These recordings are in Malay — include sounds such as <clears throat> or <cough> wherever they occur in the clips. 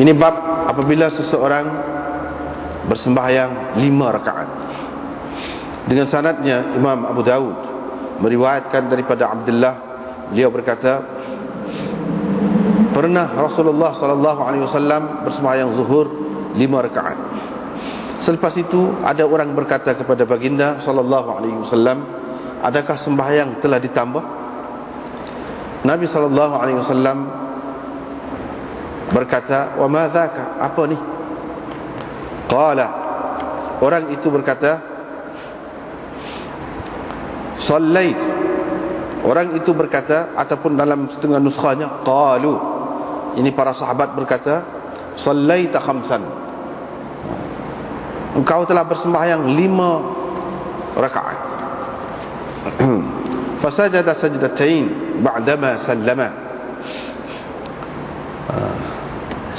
Ini bab apabila seseorang bersembahyang lima rakaat. Dengan sanadnya Imam Abu Dawud meriwayatkan daripada Abdullah beliau berkata pernah Rasulullah sallallahu alaihi wasallam bersembahyang zuhur lima rakaat. Selepas itu ada orang berkata kepada baginda sallallahu alaihi wasallam, adakah sembahyang telah ditambah? Nabi sallallahu alaihi wasallam berkata wa ma dhaka? Apa ni? Qala. Orang itu berkata sallait. Orang itu berkata ataupun dalam setengah nuskhanya qalu. Ini para sahabat berkata sallaita khamsan. Engkau telah bersembahyang lima rakaat. <clears throat> Fasajada sajdatain ba'dama sallama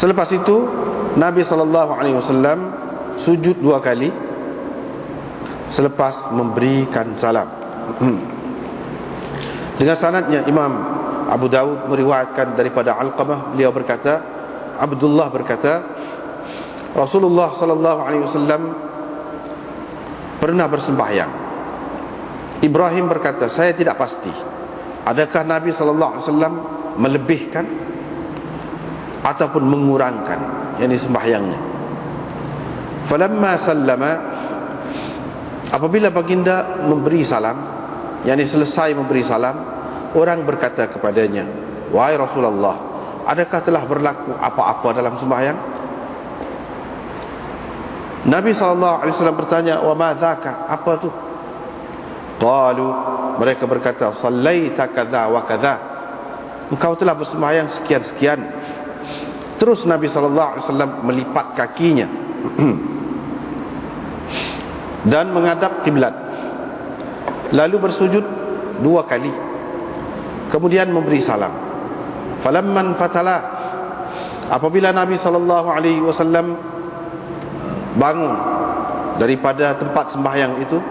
Selepas itu Nabi sallallahu alaihi wasallam sujud dua kali selepas memberikan salam. <clears throat> Dengan sanadnya Imam Abu Dawud meriwayatkan daripada Alqamah beliau berkata Abdullah berkata Rasulullah sallallahu alaihi wasallam pernah bersembahyang. Ibrahim berkata, saya tidak pasti. Adakah Nabi sallallahu alaihi wasallam melebihkan ataupun mengurangkan yakni sembahyangnya. Falamma sallama apabila baginda memberi salam yakni selesai memberi salam orang berkata kepadanya wahai Rasulullah adakah telah berlaku apa-apa dalam sembahyang? Nabi SAW bertanya wa ma dhaka? Apa tu? Qalu mereka berkata sallaita kadza wa kadza engkau telah bersembahyang sekian-sekian Terus Nabi wasallam melipat kakinya <clears throat> dan menghadap kiblat. Lalu bersujud dua kali. Kemudian memberi salam. Falamman fatala apabila Nabi wasallam bangun daripada tempat sembahyang itu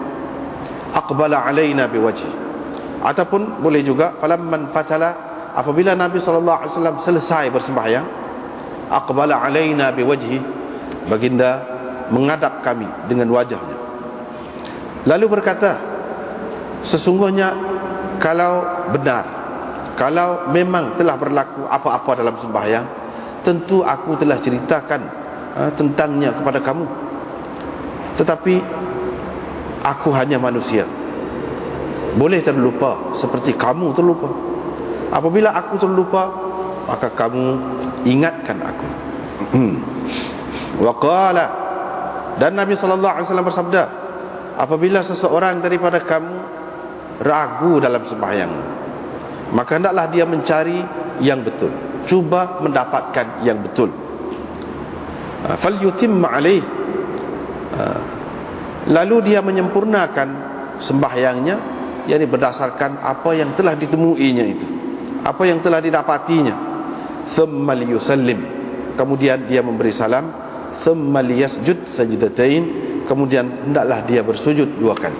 aqbala alaina biwajhi ataupun boleh juga falamman fatala apabila Nabi wasallam selesai bersembahyang aqbala alaina biwajhi. Baginda menghadap kami dengan wajahnya. Lalu berkata sesungguhnya kalau benar kalau memang telah berlaku apa-apa dalam sembahyang tentu aku telah ceritakan uh, tentangnya kepada kamu. Tetapi aku hanya manusia. Boleh terlupa seperti kamu terlupa. Apabila aku terlupa maka kamu ingatkan aku? Hmm. wa qala. Dan Nabi sallallahu alaihi wasallam bersabda apabila seseorang daripada kamu ragu dalam sembahyang maka hendaklah dia mencari yang betul. Cuba mendapatkan yang betul. Ah, fal yutimma alaih. Ah, lalu dia menyempurnakan sembahyangnya yakni berdasarkan apa yang telah ditemuinya itu apa yang telah didapatinya thumma liyusallim. Kemudian dia memberi salam. Thumma liyasjud sajdatain. Kemudian hendaklah dia bersujud dua kali.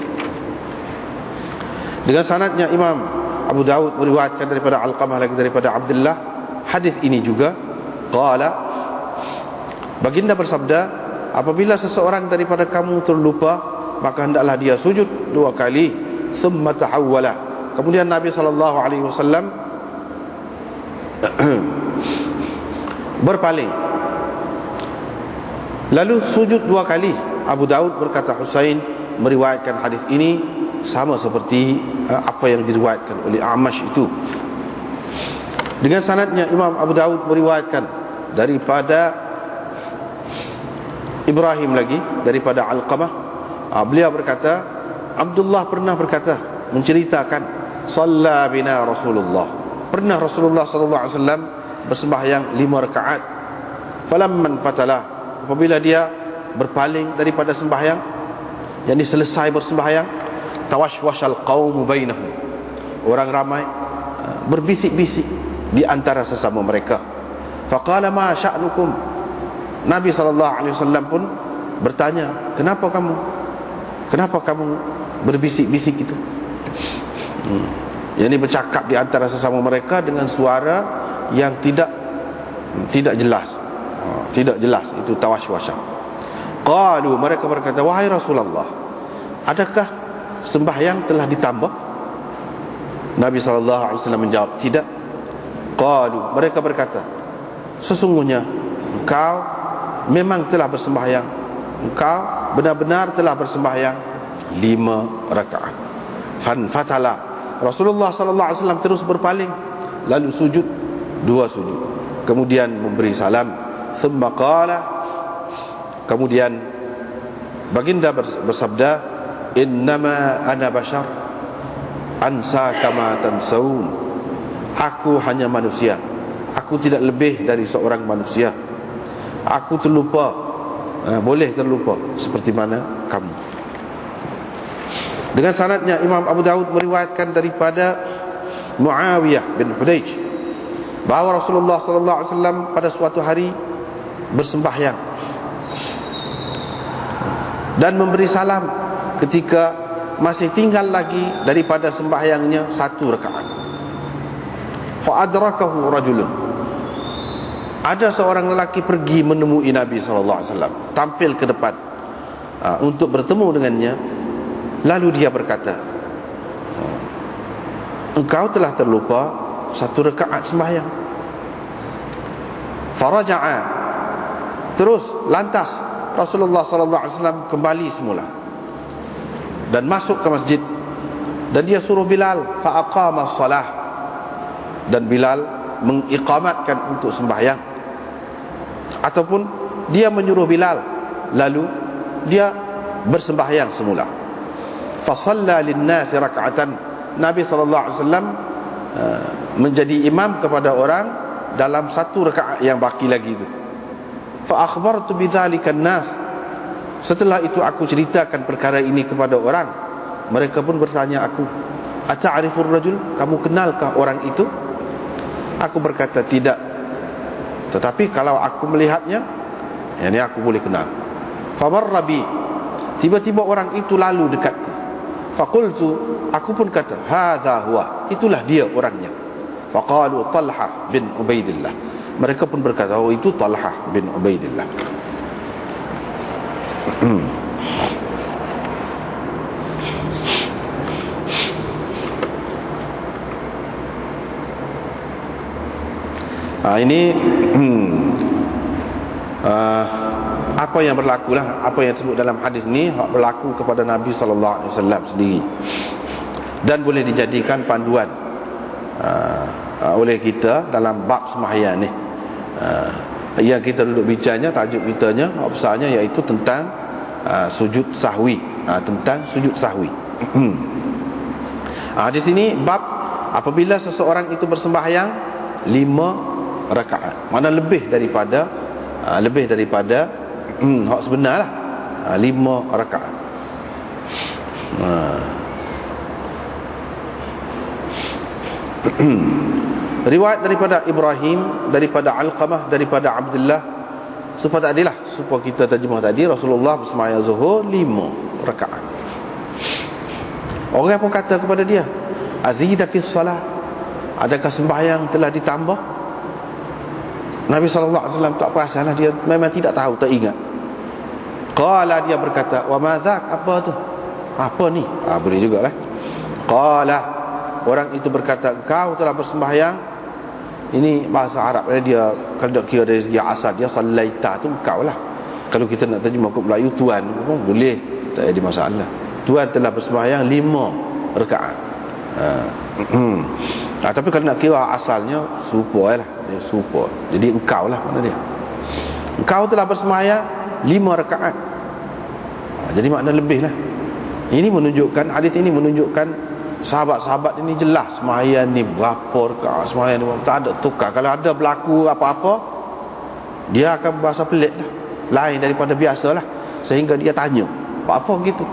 Dengan sanadnya Imam Abu Daud meriwayatkan daripada Al-Qamah lagi daripada Abdullah hadis ini juga. Qala baginda bersabda apabila seseorang daripada kamu terlupa maka hendaklah dia sujud dua kali. Thumma tahawwala kemudian Nabi sallallahu alaihi wasallam <clears throat> berpaling. Lalu sujud dua kali. Abu Daud berkata Husain meriwayatkan hadis ini sama seperti uh, apa yang diriwayatkan oleh Amash itu. Dengan sanadnya Imam Abu Daud meriwayatkan daripada Ibrahim lagi daripada Al-Qamah uh, beliau berkata Abdullah pernah berkata menceritakan salla bina Rasulullah. Pernah Rasulullah sallallahu alaihi wasallam bersembahyang lima rakaat. Falamman fatala. Apabila dia berpaling daripada sembahyang yakni selesai bersembahyang tawashwashal qaum bainahum. Orang ramai uh, berbisik-bisik di antara sesama mereka. Faqala ma sya'nukum? Nabi saw pun bertanya kenapa kamu? Kenapa kamu berbisik-bisik itu? Hmm. yakni bercakap di antara sesama mereka dengan suara yang tidak tidak jelas. Ha, tidak jelas. Itu tawaswasah qalu mereka berkata wahai Rasulullah adakah sembahyang telah ditambah? Nabi SAW menjawab tidak. Qalu mereka berkata sesungguhnya engkau memang telah bersembahyang. Engkau benar-benar telah bersembahyang lima rakaat. Fan fatala. Rasulullah sallallahu alaihi wasallam terus berpaling lalu sujud dua sujud. Kemudian memberi salam. Thumma qala. Kemudian baginda bersabda innama ana bashar. Ansa kama tansaun. Aku hanya manusia. Aku tidak lebih dari seorang manusia. Aku terlupa. Uh, boleh terlupa. Seperti mana kamu? Dengan sanadnya Imam Abu Daud meriwayatkan daripada Muawiyah bin Hudayj bahawa Rasulullah sallallahu alaihi wasallam pada suatu hari bersembahyang dan memberi salam ketika masih tinggal lagi daripada sembahyangnya satu rakaat. Fa adrakahu rajulun. Ada seorang lelaki pergi menemui Nabi sallallahu alaihi wasallam, tampil ke depan uh, untuk bertemu dengannya. Lalu dia berkata, "Engkau telah terlupa satu rakaat sembahyang. Faraja'a. Terus lantas. Rasulullah sallallahu alaihi wasallam kembali semula. Dan masuk ke masjid. Dan dia suruh Bilal fa aqama salah dan Bilal mengiqamatkan untuk sembahyang. Ataupun dia menyuruh Bilal. Lalu dia bersembahyang semula. Fa shalla lin rak'atan Nabi sallallahu alaihi wasallam uh, menjadi imam kepada orang dalam satu rakaat yang baki lagi itu. Fa akhbartu bidzalika nas. Setelah itu aku ceritakan perkara ini kepada orang. Mereka pun bertanya aku, "Ata'rifur rajul? Kamu kenalkah orang itu?" Aku berkata, "Tidak." Tetapi kalau aku melihatnya, ini aku boleh kenal. Famarra bi. Tiba-tiba orang itu lalu dekatku. Fakultu, aku pun kata, "Hadza huwa." Itulah dia orangnya. Faqalu Talha bin Ubaidillah. Mereka pun berkata, oh itu Talha bin Ubaidillah. ha, ini uh, apa yang berlaku lah apa yang disebut dalam hadis ni berlaku kepada Nabi sallallahu alaihi wasallam sendiri dan boleh dijadikan panduan uh, uh, oleh kita dalam bab sembahyang ni. Uh, yang kita duduk bicanya tajuk kitanya besarnya iaitu tentang uh, sujud sahwi, uh, tentang sujud sahwi. uh, <clears throat> di sini bab apabila seseorang itu bersembahyang lima rakaat. Mana lebih daripada uh, lebih daripada <clears throat> hak sebenarlah uh, lima rakaat. Uh. <clears throat> Riwayat daripada Ibrahim Daripada Alqamah Daripada Abdullah. Supaya tak adalah Supaya kita terjemah tadi Rasulullah bersemayang zuhur Lima rakaat. Orang pun kata kepada dia Azidah fi salah Adakah sembahyang telah ditambah? Nabi SAW tak perasan lah Dia memang tidak tahu, tak ingat. Qala dia berkata Wa madhak, apa tu? Apa ni? Ah, boleh juga lah Qala Orang itu berkata Kau telah bersembahyang ini bahasa Arab dia kalau nak kira dari segi asal dia sallaita tu kau lah. Kalau kita nak terjemah ke Melayu tuan pun boleh tak ada masalah. Tuan telah bersembahyang lima rakaat. Ha. <clears throat> ha. tapi kalau nak kira asalnya serupa lah dia serupa. Jadi engkau lah mana dia. Engkau telah bersembahyang lima rakaat. Ha. jadi makna lebih lah. Ini menunjukkan hadis ini menunjukkan sahabat-sahabat ini jelas semayan ni berapa rekaat semayan ni tak ada tukar. Kalau ada berlaku apa-apa dia akan bahasa pelik lah. Lain daripada biasa lah. Sehingga dia tanya apa-apa gitu?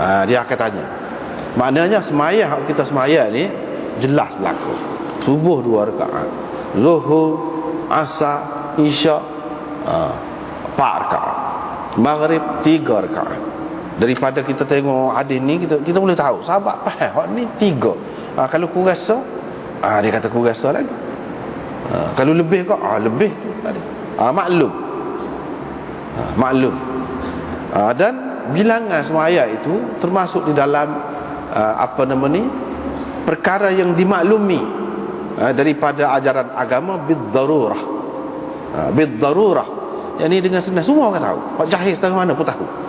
Ha, dia akan tanya. Maknanya semayah kita semayah ni jelas berlaku. Subuh dua rekaat zuhur asar isyak ha, empat rekaat maghrib tiga rekaat daripada kita tengok hadis ni kita kita boleh tahu sahabat faham hak ni tiga. Ha, kalau ku rasa ha, dia kata ku rasa lagi. Ha, kalau lebih kau ha, lebih tadi uh, maklum. Uh, maklum. Uh, dan bilangan semaya itu termasuk di dalam uh, apa nama ni perkara yang dimaklumi uh, daripada ajaran agama bid-darurah. Uh, bid-darurah. Yang ni dengan senang semua orang tahu. Hak jahil setengah mana pun tahu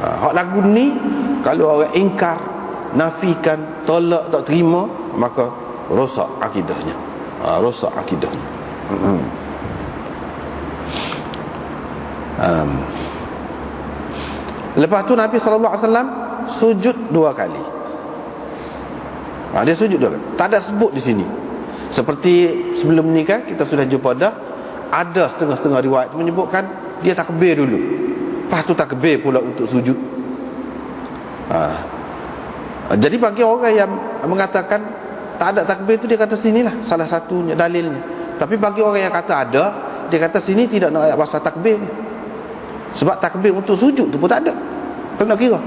uh, hak lagu ni kalau orang ingkar nafikan tolak tak terima maka rosak akidahnya. Uh, rosak akidahnya. Hmm. um. lepas tu Nabi SAW sujud dua kali. Ha, dia sujud dua kali. Tak ada sebut di sini. Seperti sebelum ni kan kita sudah jumpa dah ada setengah-setengah riwayat menyebutkan dia takbir dulu lepas tu takbir pula untuk sujud. Ha. jadi bagi orang yang mengatakan tak ada takbir tu dia kata sinilah salah satunya dalilnya. Tapi bagi orang yang kata ada dia kata sini tidak nak ayat pasal takbir ni sebab takbir untuk sujud tu pun tak ada. Kena kira.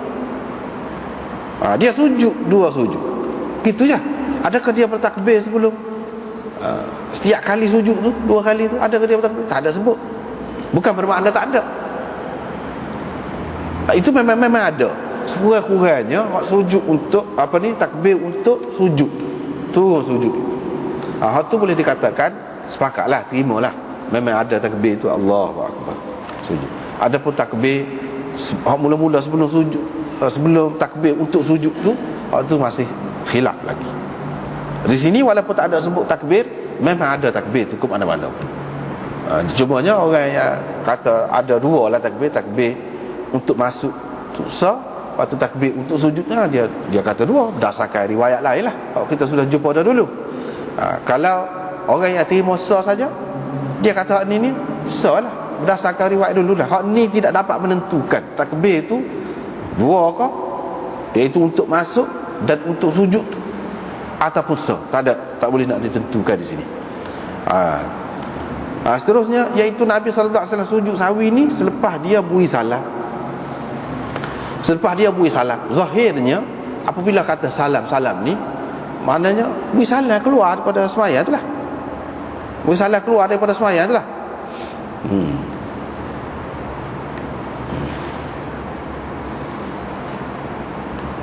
Ha, dia sujud dua sujud. Gitu je. Adakah dia bertakbir sebelum? Uh, setiap kali sujud tu dua kali tu adakah dia bertakbir tak ada sebut. Bukan bermakna tak ada itu memang memang ada. Sekurang-kurangnya sujud untuk apa ni takbir untuk sujud turun sujud ha, hal tu boleh dikatakan sepakatlah terimalah. Memang ada takbir tu Allahu akbar sujud adapun takbir mula-mula sebelum sujud Eh, sebelum takbir untuk sujud tu waktu masih khilaf lagi. Di sini walaupun tak ada sebut takbir memang ada takbir cukup mana-mana. Uh, cumanya orang yang kata ada dua lah takbir takbir untuk masuk. Susah waktu takbir untuk sujudnya dia dia kata dua. Berdasarkan riwayat lain lah. Kalau kita sudah jumpa dah dulu. Uh, kalau orang yang terima sah saja dia kata ni ni sah lah. Berdasarkan riwayat dulu lah. Hak ni tidak dapat menentukan. Takbir tu dua kau iaitu untuk masuk dan untuk sujud ataupun so tak ada tak boleh nak ditentukan di sini. Ha. Ha, seterusnya iaitu Nabi SAW sujud sawi ni selepas dia bui salam selepas dia bui salam. Zahirnya apabila kata salam-salam ni maknanya bui salam keluar daripada semaya tu lah. Bui salam keluar daripada semaya tu lah. Hmm.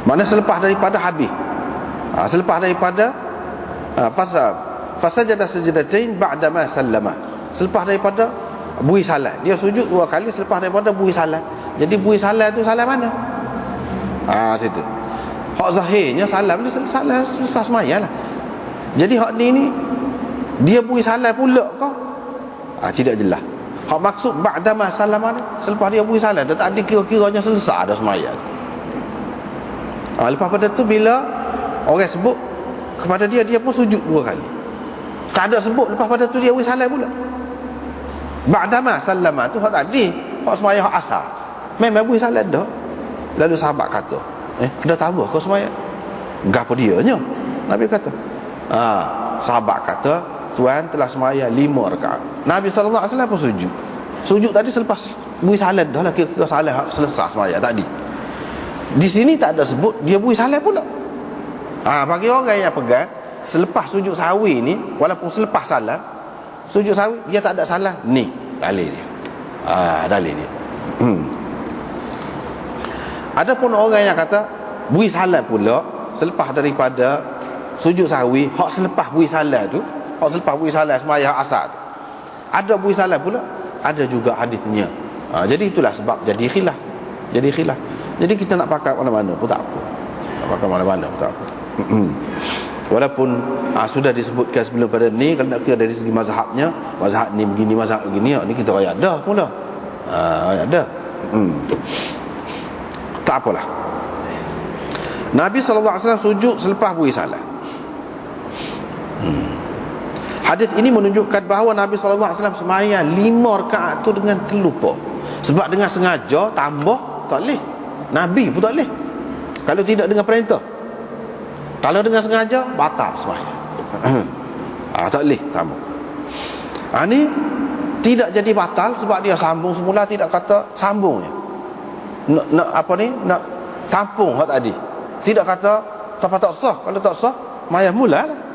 Mana selepas daripada habis? Ha, Selepas daripada ha, Fasa Fasa jada sejedatain Ba'da ma sallama. Selepas daripada Bui salat Dia sujud dua kali Selepas daripada bui salat Jadi bui salat tu salat mana ha, situ. Hak zahirnya salam ni salat selesai semaya lah. Jadi hak ni ni Dia bui salat pula kau. Ha, Tidak jelas. Hak maksud Ba'da ma sallama ni Selepas dia bui salat Dia tak ada kira-kiranya selesai ada semaya ha, Lepas pada tu bila Orang sebut kepada dia Dia pun sujud dua kali. Tak ada sebut Lepas pada tu dia salam pula. Ba'dama salama tu Hak tadi Hak semaya hak asal Memang wis salam dah Lalu sahabat kata Eh ada tambah kau semaya Gapa dia nya Nabi kata ha, Sahabat kata Tuan telah semaya lima rakaat Nabi SAW pun sujud Sujud tadi selepas Bui salat dah lah Kira-kira salat selesai semaya tadi di sini tak ada sebut dia bui salam pula. Ha, bagi orang yang pegang selepas sujud sawi ni walaupun selepas salam sujud sawi dia tak ada salam ni dalil dia. Ha, dalil dia. Hmm. Adapun orang yang kata bui salam pula selepas daripada sujud sawi hak selepas bui salam tu hak selepas bui salam sembahyang asar tu ada bui salam pula ada juga hadisnya ha, jadi itulah sebab jadi khilaf jadi khilaf jadi kita nak pakai mana-mana pun tak apa. Nak pakai mana-mana pun tak apa. Walaupun ah, sudah disebutkan sebelum pada ni kalau nak kira dari segi mazhabnya, mazhab ni begini, mazhab begini, ni kita raya dah pula. Ah, raya dah. Hmm. Tak apalah. Nabi SAW sujud selepas bui salat. Hmm. Hadis ini menunjukkan bahawa Nabi SAW semayang lima rakaat tu dengan terlupa. Sebab dengan sengaja tambah tak boleh. Nabi pun tak boleh Kalau tidak dengan perintah Kalau dengan sengaja Batal semuanya <clears throat> ah, Tak boleh tamu. ah, Ini Tidak jadi batal Sebab dia sambung semula Tidak kata sambungnya nak, nak apa ni? Nak tampung hak tadi. Tidak kata Tak tak sah. Kalau tak sah Mayah mula lah